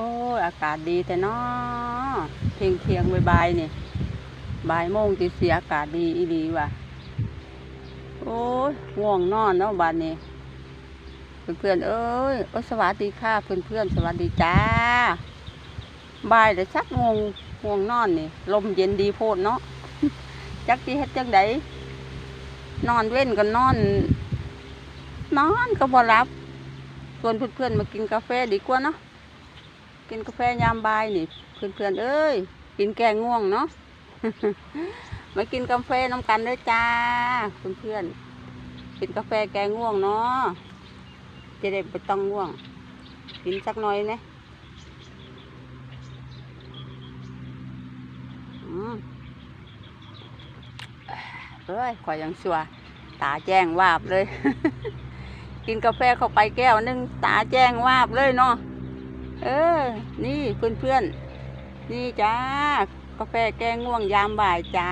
อ้ยอากาศดีแต่เนาะเที่ยงเทียงบ่ายๆนี่บ่ายโมงตีเสียอากาศดีอีดีว่ะโอ้ยง่วงนอนเนาะบ้านนี้เพื่อนๆเอ้ยโอ้สวัสดีค่ะเพื่อนๆสวัสดีจ้าบ่ายแต่ชักงวงง่วงนอนนี่ ลมเย็นดีโพดเนาะจักที่เฮ็ดจังไดนอนเว้นก็นอน นอนก็บ่รับชวนเพื่อนๆมากินกาแฟดีกว่าเนาะ กินกาแฟยามบ่ายนี่เพื่อนๆเอ้ยกินแกงง่วงเนาะมากินกาแฟน้ำกันด้อจ้าเพื่อนๆกินกาแฟแกงง่วงเนาะจะได้ไม่ต้องง่วง กินสักหน่อยนะเอ้ยขอยยังชัวตาแจ้งวาบเลย กินกาแฟเข้าไปแก้วนึงตาแจ้งวาบเลยเนาะ เออ นี่เพื่อนๆ นี่จ้า กาแฟแกงง่วงยามบ่ายจ้า